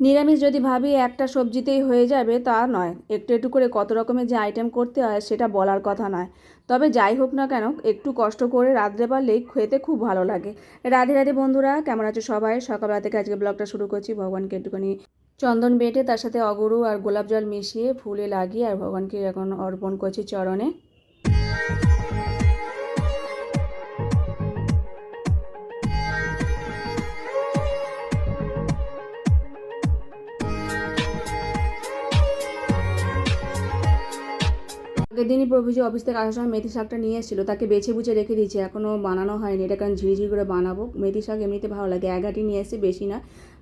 নিরামিষ যদি ভাবি একটা সবজিতেই হয়ে যাবে, তা নয়। একটু একটু করে কত রকমের যে আইটেম করতে হয়, সেটা বলার কথা নয়। তবে যাই হোক না কেন, একটু কষ্ট করে রাঁধতে পারলেই খেতে খুব ভালো লাগে। রাধে রাধে বন্ধুরা, কেমন আছো সবাই? সকালবেলা থেকে আজকে ব্লগটা শুরু করছি। ভগবানকে একটুখানি চন্দন বেটে, তার সাথে অগরু আর গোলাপ জল মিশিয়ে, ফুলে লাগিয়ে আর ভগবানকে এখন অর্পণ করছি চরণে। আগের দিনই প্রভুজি অফিস থেকে আসার সময় মেথি শাকটা নিয়ে এসেছিল, তাকে বেছে বুঝে রেখে দিয়েছি এখনও বানানো হয়নি। এটা কারণ ঝিরিঝিরি করে বানাবো? মেথি শাক এমনিতে ভালো লাগে এগাটি নিয়ে এসে বেশি না।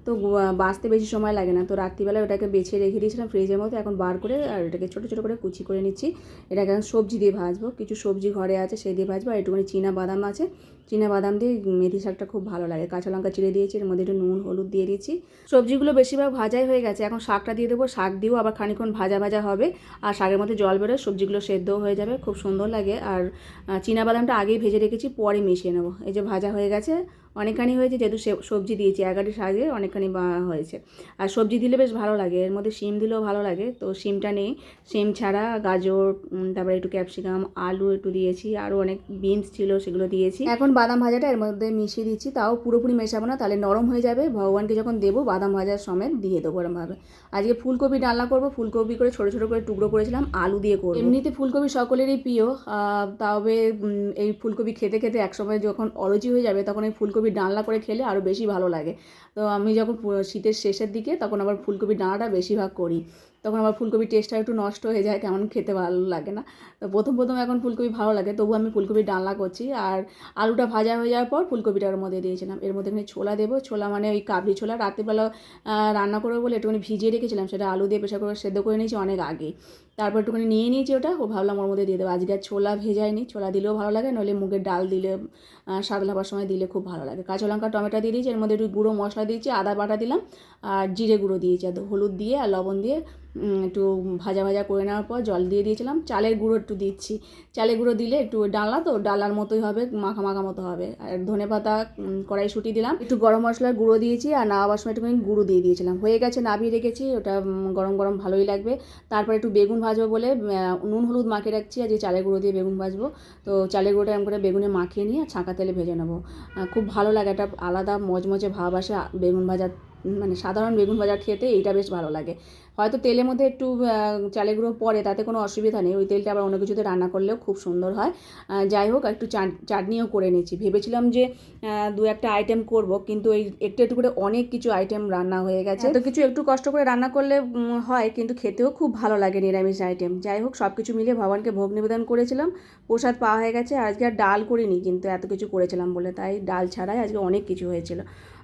তো বাঁচতে বেশি সময় লাগে না। তো রাত্রিবেলা ওটাকে বেছে রেখে দিয়েছিলাম ফ্রিজের মধ্যে। এখন বার করে আর এটাকে ছোটো ছোটো করে কুচি করে নিচ্ছি। এটাকে এখন সবজি দিয়ে ভাজবো। কিছু সবজি ঘরে আছে সেই দিয়ে ভাজবো। আর একটুখানি চীনা বাদাম আছে। চীনা বাদাম দিয়ে মেথি শাকটা খুব ভালো লাগে। কাঁচা লঙ্কা চিড়ে দিয়েছি, এর মধ্যে একটু নুন, হলুদ দিয়ে দিয়েছি। সবজিগুলো বেশিরভাগ ভাজাই হয়ে গেছে। এখন শাকটা দিয়ে দেবো। শাক দিয়েও আবার খানিক্ষণ ভাজা ভাজা হবে। আর শাকের মধ্যে জল বেরোয়, সবজিগুলো সেদ্ধও হয়ে যাবে। খুব সুন্দর লাগে। আর চীনা বাদামটা আগেই ভেজে রেখেছি, পরে মিশিয়ে নেব। এই যে ভাজা হয়ে গেছে, অনেকখানি হয়েছে, যেহেতু সবজি দিয়েছি এগারটি সাজে অনেকখানি বা- হয়েছে। আর সবজি দিলে বেশ ভালো লাগে, এর মধ্যে শিম দিলেও ভালো লাগে। তো শিমটা নেই, শিম ছাড়া গাজর তারপরে একটু ক্যাপসিকাম, আলু একটু দিয়েছি, আরও অনেক বিনস ছিল সেগুলো দিয়েছি। এখন বাদাম ভাজাটা এর মধ্যে মিশিয়ে দিচ্ছি, তাও পুরোপুরি মেশাবো না, তাহলে নরম হয়ে যাবে, ভগবানকে যখন দেবো বাদাম ভাজার সমেত দিয়ে দেবো এরমভাবে। আজকে ফুলকপি ডালনা করব, ফুলকপি করে ছোটো ছোটো করে টুকরো করেছিলাম, আলু দিয়ে করব। এমনিতে ফুলকপি সকলেরই প্রিয় তবে এই ফুলকপি খেতে খেতে একসময় যখন অরুচি হয়ে যাবে, তখন এই ফুলকপি ডালনা করে খেলে আরও বেশি ভালো লাগে। তো আমি যখন পু- শীতের শেষের দিকে তখন আবার ফুলকপির ডাঁটাটা বেশিরভাগ করি। তখন আবার ফুলকপির টেস্টটা একটু নষ্ট হয়ে যায়, কেমন খেতে ভালো লাগে না। তো প্রথম প্রথম এখন ফুলকপি ভালো লাগে তবু আমি ফুলকপির ডালনা করছি। আর আলুটা ভাজা হয়ে যাওয়ার পর ফুলকপিটা ওর মধ্যে দিয়েছিলাম। এর মধ্যে এখানে ছোলা দেবো, ছোলা মানে ওই কাবলি ছোলা। রাত্রিবেলা রান্না করব বলে একটুখানি ভিজিয়ে রেখেছিলাম, সেটা আলু দিয়ে প্রেশার করে সেদ্ধ করে নিয়েছি অনেক আগে। তারপর একটুখানি নিয়ে নিয়েছি ওটা। ও ভাবলাম ওর মধ্যে দিয়ে দেবো। আজকে আর ছোলা ভেজায়নি ছোলা দিলেও ভালো লাগে, নইলে মুগের ডাল দিলে স্বাদ লাভার সময় দিলে খুব ভালো লাগে। কাঁচা লঙ্কা, টমেটো দিয়ে দিয়েছি। এর মধ্যে একটু গুঁড়ো মশলা দিয়েছি, আদা বাটা দিলাম, আর জিরে গুঁড়ো দিয়েছি। আর হলুদ দিয়ে আর লবণ দিয়ে একটু ভাজা ভাজা করে নেওয়ার পর জল দিয়ে দিয়েছিলাম। চালের গুঁড়ো একটু দিচ্ছি। চালের গুঁড়ো দিলে একটু ডালা তো, ডালার মতোই হবে, মাখা মাখা মতো হবে। আর ধনে পাতা কড়াইশুঁটি দিলাম। একটু গরম মশলার গুঁড়ো দিয়েছি আর নাওয়াবার সময় একটুখানি গুঁড়ো দিয়ে দিয়েছিলাম। হয়ে গেছে, নাবিয়ে রেখেছি। ওটা গরম গরম ভালোই লাগবে। তারপর একটু বেগুন ভাজবো বলে নুন হলুদ মাখিয়ে রাখছি, আর যে চালের গুঁড়ো দিয়ে বেগুন ভাজবো। তো চালের গুঁড়োটা এরকম করে বেগুনে মাখিয়ে নিয়ে ছাঁকা তেলে ভেজে নেব। খুব ভালো লাগে, একটা আলাদা মজমজে ভাব আসে বেগুন ভাজা মানে সাধারণ বেগুন ভাজা খেতে এইটা বেশ ভালো লাগে। হয়তো তেলের মধ্যে একটু চালের গুঁড়ো পড়ে, তাতে কোনো অসুবিধা নেই। ওই তেলটা আবার অন্য কিছুতে রান্না করলেও খুব সুন্দর হয়। যাই হোক, একটু চাট- চাটনিও করে নিয়েছি। ভেবেছিলাম যে দু একটা আইটেম করব, কিন্তু এই একটু একটু করে অনেক কিছু আইটেম রান্না হয়ে গেছে। তো কিছু একটু কষ্ট করে রান্না করলে হয়, কিন্তু খেতেও খুব ভালো লাগে নিরামিষ আইটেম যাই হোক সব কিছু মিলিয়ে ভগবানকে ভোগ নিবেদন করেছিলাম। প্রসাদ পাওয়া হয়ে গেছে। আজকে আর ডাল করিনি, কিন্তু এত কিছু করেছিলাম বলে। তাই ডাল ছাড়াই আজকে অনেক কিছু হয়েছিল।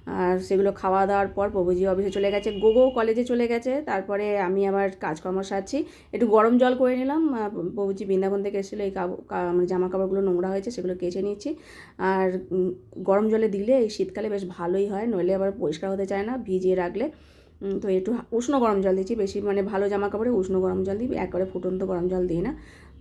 আর সেগুলো খাওয়া দাওয়ার পর প্রভুজি অফিসে চলে গেছে। গোগো কলেজে চলে গেছে। তারপরে আমি আবার কাজকর্ম সারছি। একটু গরম জল করে নিলাম। প্রভুজি বৃন্দাবন থেকে এসেছিল। এই মানে জামা কাপড়গুলো নোংরা হয়েছে, সেগুলো কেচে নিচ্ছি। আর গরম জলে দিলে এই শীতকালে বেশ ভালোই হয়। নইলে আবার পরিষ্কার হতে চায় না, ভিজিয়ে রাখলে। তো একটু উষ্ণ গরম জল দিচ্ছি। বেশি মানে ভালো জামা কাপড়ে উষ্ণ গরম জল দিই। একবারে ফুটন্ত গরম জল দিই না।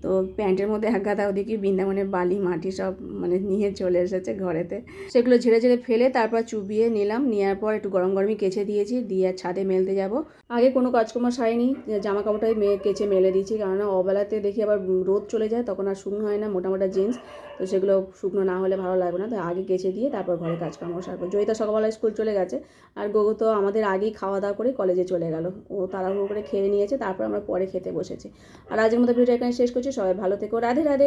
তো প্যান্টের মধ্যে এক গাদা ওদিকে বৃন্দাবনের বালি, মাটি সব মানে নিয়ে চলে এসেছে ঘরেতে। সেগুলো ঝেড়ে ঝেড়ে ফেলে তারপর চুবিয়ে নিলাম। নেওয়ার পর একটু গরম গরমই কেচে দিয়েছি, দিয়ে আর ছাদে মেলতে যাব। আগে কোনো কাজকর্ম সারিনি জামা কাপড়টাই মে কেচে মেলে দিয়েছি। কেননা অবেলাতে দেখি আবার রোদ চলে যায়, তখন আর শুকনো হয় না মোটা মোটা জিন্স। তো সেগুলো শুকনো না হলে ভালো লাগবে না। তো আগে কেচে দিয়ে তারপর ঘরে কাজকর্ম সারবো। জয়িতা সকালবেলা স্কুল চলে গেছে, আর গোগো তো আমাদের আগেই খাওয়া দাওয়া করে কলেজে চলে গেল। ও তাড়াহুড়ো করে খেয়ে নিয়েছে, তারপর আমরা পরে খেতে বসেছি। আর আজকের মতো ভিডিও এখানে শেষ করছি। সবাই ভালো থেকো। রাধে রাধে।